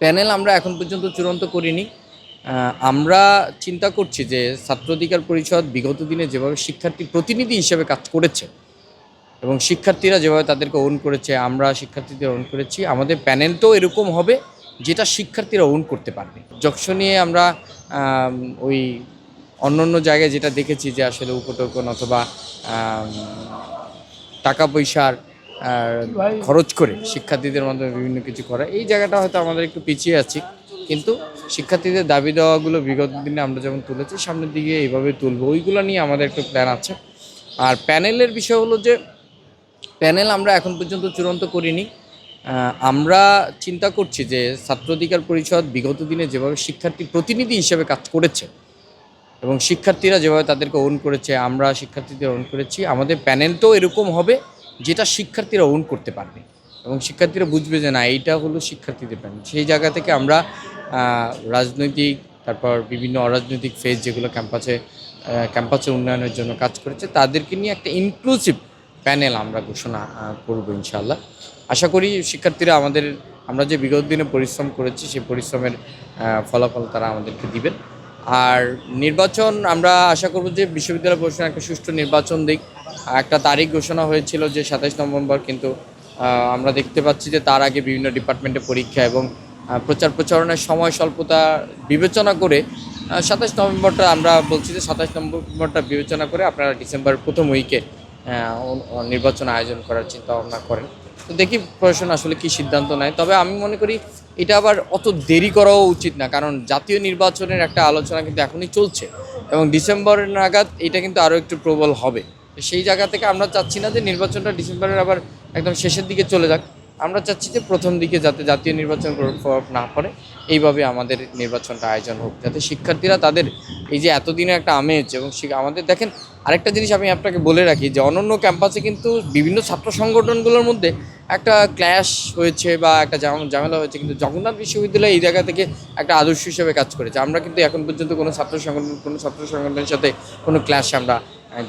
Panel আমরা এখন পর্যন্ত চূড়ান্ত করিনি। আমরা চিন্তা করছি যে ছাত্র অধিকার পরিষদ বিগত দিনে যেভাবে শিক্ষার্থী প্রতিনিধি হিসেবে কাজ করেছে এবং শিক্ষার্থীরা যেভাবে তাদেরকে ওন করেছে, আমরা শিক্ষার্থীদের ওন করেছি, আমাদের প্যানেলটাও এরকম হবে যেটা শিক্ষার্থীরা ওন করতে পারবে। যক্ষ নিয়ে আমরা ওই অন্য অন্য জায়গায় যেটা দেখেছি যে আসলে উপটোকন অথবা টাকা পয়সার খরচ করে শিক্ষার্থীদের মাধ্যমে বিভিন্ন কিছু করা। এই জায়গাটা হয়তো আমাদের একটু পিছিয়ে আছি কিন্তু শিক্ষার্থীদের দাবি দেওয়াগুলো বিগত দিনে আমরা যেমন তুলেছি সামনের দিকে এইভাবে তুলবো। ওইগুলো নিয়ে আমাদের একটু প্ল্যান আছে। আর প্যানেলের বিষয় হলো যে প্যানেল আমরা এখন পর্যন্ত চূড়ান্ত করিনি। আমরা চিন্তা করছি যে ছাত্র অধিকার পরিষদ বিগত দিনে যেভাবে শিক্ষার্থী প্রতিনিধি হিসেবে কাজ করেছে এবং শিক্ষার্থীরা যেভাবে তাদেরকে ওন করেছে আমরা শিক্ষার্থীদের ওন করেছি আমাদের প্যানেল তো এরকম হবে। যেটা শিক্ষার্থীরা ওন করতে পারবে। এবং শিক্ষার্থীরা বুঝবে যে না, এইটা হলো শিক্ষার্থীদের প্যানেল সেই জায়গা থেকে আমরা রাজনৈতিক, তারপর বিভিন্ন অরাজনৈতিক ফেজ যেগুলো ক্যাম্পাসে ক্যাম্পাসের উন্নয়নের জন্য কাজ করেছে, তাদেরকে নিয়ে একটা ইনক্লুসিভ প্যানেল আমরা ঘোষণা করব ইনশাল্লাহ আশা করি শিক্ষার্থীরা আমাদের, আমরা যে বিগত দিনে পরিশ্রম করেছি, সেই পরিশ্রমের ফলাফল তারা আমাদেরকে দিবেন। আর নির্বাচন, আমরা আশা করব যে বিশ্ববিদ্যালয় প্রশাসন একটা সুষ্ঠু নির্বাচন দিক। একটা তারিখ ঘোষণা হয়েছিল যে সাতাইশ নভেম্বর, কিন্তু আমরা দেখতে পাচ্ছি যে তার আগে বিভিন্ন ডিপার্টমেন্টে পরীক্ষা এবং প্রচার প্রচারণের সময় স্বল্পতা বিবেচনা করে সাতাশ নভেম্বরটা আমরা বলছি যে সাতাশ নভেম্বরটা বিবেচনা করে আপনারা ডিসেম্বর প্রথম উইকে নির্বাচন আয়োজন করার চিন্তা ভাবনা করেন। তো দেখি প্রশাসন আসলে কি সিদ্ধান্ত নেয়। তবে আমি মনে করি এটা আবার অত দেরি করাও উচিত না, কারণ জাতীয় নির্বাচনের একটা আলোচনা কিন্তু এখনই চলছে এবং ডিসেম্বরের নাগাদ এটা কিন্তু আরও একটু প্রবল হবে। সেই জায়গা থেকে আমরা চাচ্ছি না যে নির্বাচনটা ডিসেম্বরের আবার একদম শেষের দিকে চলে যাক। আমরা চাচ্ছি যে প্রথম দিকে যাতে জাতীয় নির্বাচন প্রভাব না পড়ে, এইভাবে আমাদের নির্বাচনটা আয়োজন হোক, যাতে শিক্ষার্থীরা তাদের এই যে এতদিনে একটা আমেজ এবং আমাদের, দেখেন আরেকটা জিনিস আমি আপনাকে বলে রাখি যে অনন্য ক্যাম্পাসে কিন্তু বিভিন্ন ছাত্র সংগঠনগুলোর মধ্যে একটা ক্ল্যাশ হয়েছে বা একটা ঝামেলা হয়েছে, কিন্তু জগন্নাথ বিশ্ববিদ্যালয় এই জায়গা থেকে একটা আদর্শ হিসেবে কাজ করেছে। আমরা কিন্তু এখন পর্যন্ত কোনো ছাত্র সংগঠন, কোনো ছাত্র সংগঠনের সাথে কোনো ক্ল্যাশ আমরা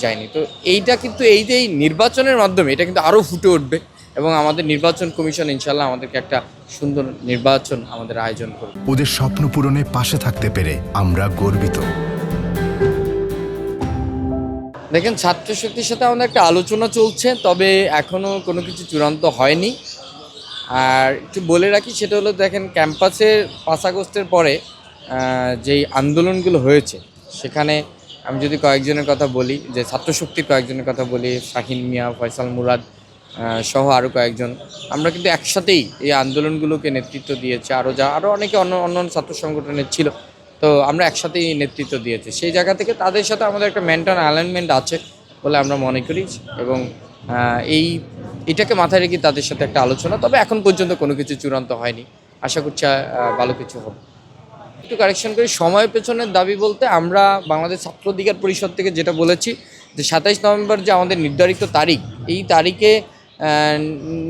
যাইনি তো এইটা কিন্তু এই যে এই নির্বাচনের মাধ্যমে এটা কিন্তু আরও ফুটে উঠবে এবং আমাদের নির্বাচন কমিশন ইনশাল্লাহ আমাদেরকে একটা সুন্দর নির্বাচন আমাদের আয়োজন করবে। ওদের স্বপ্ন পূরণে পাশে থাকতে পেরে আমরা গর্বিত। দেখেন ছাত্র শক্তির সাথে আমাদের একটা আলোচনা চলছে তবে এখনও কোনো কিছু চূড়ান্ত হয়নি। আর একটু বলে রাখি সেটা হলো দেখেন ক্যাম্পাসের পাঁচ আগস্টের পরে যেই আন্দোলনগুলো হয়েছে সেখানে আমি যদি কয়েকজনের কথা বলি, যে ছাত্র শক্তির কয়েকজনের কথা বলি, শাহিন মিয়া, ফয়সাল মুরাদ সহ আরও কয়েকজন, আমরা কিন্তু একসাথেই এই আন্দোলনগুলোকে নেতৃত্ব দিয়েছি। আরও যা আরও অনেকে অন্য অন্য ছাত্র সংগঠনের ছিল। তো আমরা একসাথেই নেতৃত্ব দিয়েছি। সেই জায়গা থেকে তাদের সাথে আমাদের একটা মেন্টাল অ্যালাইনমেন্ট আছে বলে আমরা মনে করি এবং এই, এটাকে মাথায় রেখে তাদের সাথে একটা আলোচনা। তবে এখন পর্যন্ত কোনো কিছু চূড়ান্ত হয়নি। আশা করছি ভালো কিছু হবে। একটু কারেকশন করি। সময় পেছনের দাবি বলতে আমরা বাংলাদেশ ছাত্র অধিকার পরিষদ থেকে যেটা বলেছি যে সাতাইশ নভেম্বর যে আমাদের নির্ধারিত তারিখ, এই তারিখে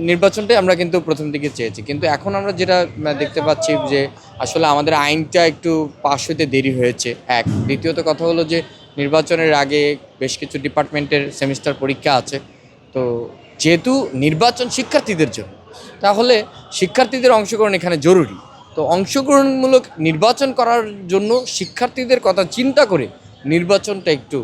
নির্বাচনটাই আমরা কিন্তু প্রথম দিকে চেয়েছি। কিন্তু এখন আমরা যেটা দেখতে পাচ্ছি যে আসলে আমাদের আইনটা একটু পাশ হইতে দেরি হয়েছে। এক, দ্বিতীয়ত কথা হলো যে নির্বাচনের আগে বেশ কিছু ডিপার্টমেন্টের সেমিস্টার পরীক্ষা আছে। তো যেহেতু নির্বাচন শিক্ষার্থীদের জন্য, তাহলে শিক্ষার্থীদের অংশগ্রহণ এখানে জরুরি। তো অংশগ্রহণমূলক নির্বাচন করার জন্য শিক্ষার্থীদের কথা চিন্তা করে নির্বাচনটা একটু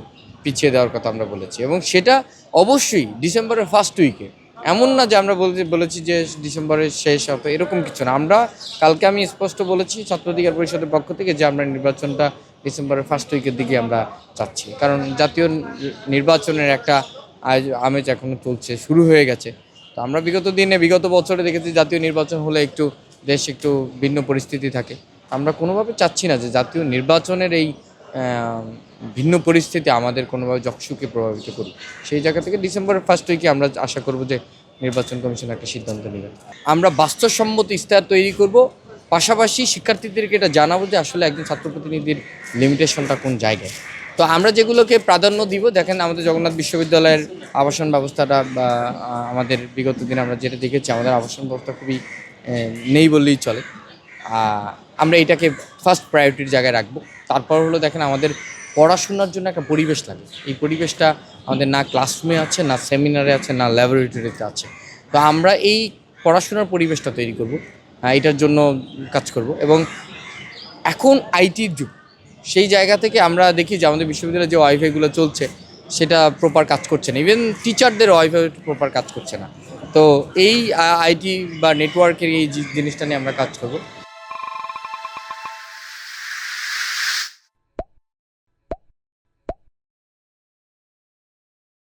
পিছিয়ে দেওয়ার কথা আমরা বলেছি। এবং সেটা অবশ্যই ডিসেম্বরের ফার্স্ট উইকে এমন না যে আমরা বলছি বলেছি যে ডিসেম্বরের শেষ হবে, এরকম কিছু না। আমরা কালকে আমি স্পষ্ট বলেছি ছাত্র অধিকার পরিষদের পক্ষ থেকে যে আমরা নির্বাচনটা ডিসেম্বরের ফার্স্ট উইকের দিকে আমরা চাচ্ছি। কারণ জাতীয় নির্বাচনের একটা আমেজ এখনও চলছে, শুরু হয়ে গেছে। তো আমরা বিগত দিনে, বিগত বছরে দেখেছি জাতীয় নির্বাচন হলে একটু দেশ একটু ভিন্ন পরিস্থিতি থাকে। আমরা কোনোভাবে চাচ্ছি না যে জাতীয় নির্বাচনের এই ভিন্ন পরিস্থিতি আমাদের কোনোভাবে যক্ষুকে প্রভাবিত করুক। সেই জায়গা থেকে ডিসেম্বরের ফার্স্ট উইকে আমরা আশা করব যে নির্বাচন কমিশন একটা সিদ্ধান্ত নেবে। আমরা বাস্তবসম্মত ইস্তাহার তৈরি করব। পাশাপাশি শিক্ষার্থীদেরকে এটা জানাব যে আসলে একজন ছাত্র প্রতিনিধির লিমিটেশনটা কোন জায়গায়। তো আমরা যেগুলোকে প্রাধান্য দিব, দেখেন আমাদের জগন্নাথ বিশ্ববিদ্যালয়ের আবাসন ব্যবস্থাটা বা আমাদের বিগত দিনে আমরা যেটা দেখেছি, আমাদের আবাসন ব্যবস্থা খুবই নেই বললেই চলে। আমরা এটাকে ফার্স্ট প্রায়োরিটির জায়গায় রাখব। তারপর হলো দেখেন আমাদের পড়াশোনার জন্য একটা পরিবেশ লাগে। এই পরিবেশটা আমাদের না ক্লাসরুমে আছে, না সেমিনারে আছে, না ল্যাবরেটরিতে আছে। তো আমরা এই পড়াশোনার পরিবেশটা তৈরি করব। এটার জন্য কাজ করব। এবং এখন আইটির যুগ। সেই জায়গা থেকে আমরা দেখি যে আমাদের বিশ্ববিদ্যালয়ে যে ওয়াইফাইগুলো চলছে, সেটা প্রপার কাজ করছে না। ইভেন টিচারদের ওয়াইফাই প্রপার কাজ করছে না। তো এই আইটি বা নেটওয়ার্কের এই জিনিসটা নিয়ে আমরা কাজ করব।